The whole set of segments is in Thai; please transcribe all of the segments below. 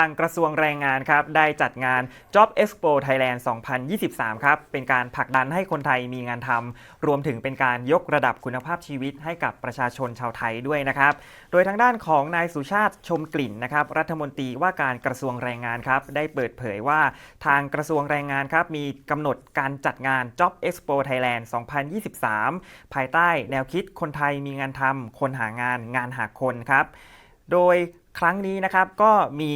ทางกระทรวงแรงงานครับได้จัดงาน Job Expo Thailand 2023 ครับเป็นการผลักดันให้คนไทยมีงานทำรวมถึงเป็นการยกระดับคุณภาพชีวิตให้กับประชาชนชาวไทยด้วยนะครับ โดยทางด้านของนายสุชาติชมกลิ่นนะครับรัฐมนตรีว่าการกระทรวงแรงงานครับได้เปิดเผยว่าทางกระทรวงแรงงานครับมีกำหนดการจัดงาน Job Expo Thailand 2023 ภายใต้แนวคิดคนไทยมีงานทำคนหางานงานหาคนครับโดยครั้งนี้นะครับก็มี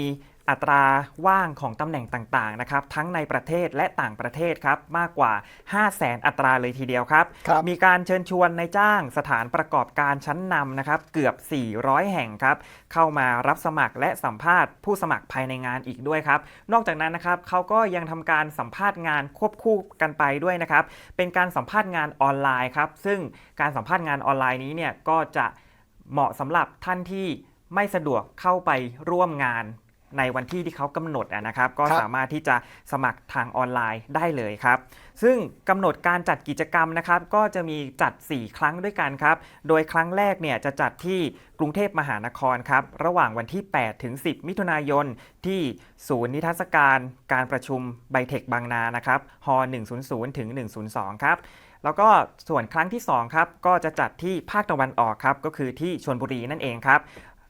อัตราว่างของตำแหน่งต่างๆนะครับทั้งในประเทศและต่างประเทศครับมากกว่า 5 0 0แสนอัตราเลยทีเดียวครับครับมีการเชิญชวนนายจ้างสถานประกอบการชั้นนำนะครับเกือบ 400 แห่งครับเข้ามารับสมัครและสัมภาษณ์ผู้สมัครภายในงานอีกด้วยครับนอกจากนั้นนะครับเขาก็ยังทำการสัมภาษณ์งานควบคู่กันไปด้วยนะครับเป็นการสัมภาษณ์งานออนไลน์ครับซึ่งการสัมภาษณ์งานออนไลน์นี้เนี่ยก็จะเหมาะสำหรับท่านที่ไม่สะดวกเข้าไปร่วมงาน ในวันที่ที่เขากำหนดอะนะครับ ก็ครับสามารถที่จะสมัครทางออนไลน์ได้เลยครับ ซึ่งกำหนดการจัดกิจกรรมนะครับ ก็จะมีจัด 4 ครั้งด้วยกันครับ โดยครั้งแรกเนี่ยจะจัดที่กรุงเทพมหานครครับ ระหว่างวันที่ 8 ถึง 10 มิถุนายน ที่ศูนย์นิทรรศการการประชุมไบเทคบางนานะครับฮ100 ถึง 102 ครับแล้วก็ส่วนครั้งที่2ครับก็จะจัดที่ภาคตะวันออกครับก็คือที่ชลบุรีนั่นเองครับ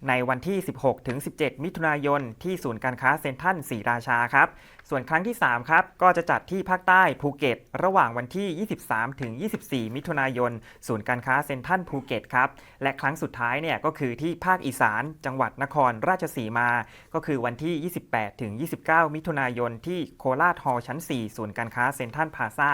ในวันที่ 16 ถึง 17 มิถุนายน ที่ศูนย์การค้าเซ็นทรัลศรีราชาครับ ส่วนครั้งที่ 3 ครับ ก็จะจัดที่ภาคใต้ภูเก็ต ระหว่างวันที่ 23 ถึง 24 มิถุนายน ศูนย์การค้าเซ็นทรัลภูเก็ตครับ และครั้งสุดท้ายเนี่ยก็คือที่ภาคอีสาน จังหวัดนครราชสีมา ก็คือวันที่ 28 ถึง 29 มิถุนายน ที่โคราชฮอลล์ชั้น 4 ศูนย์การค้าเซ็นทรัลพาซ่า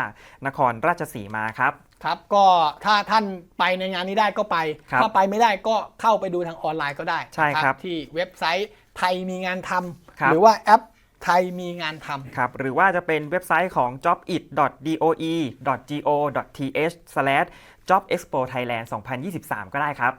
นครราชสีมาครับ ครับก็ถ้าท่านไปในงานนี้ได้ก็ไป ครับถ้าไปไม่ได้ก็เข้าไปดูทางออนไลน์ก็ได้ใช่ครับที่เว็บไซต์ไทยมีงานทครัำบหรือว่าแอปไทยมีงานทำ ครับหรือว่าจะเป็นเว็บไซต์ของ jobit.doe.go.th/jobexpo thailand 2023 ก็ได้ครับ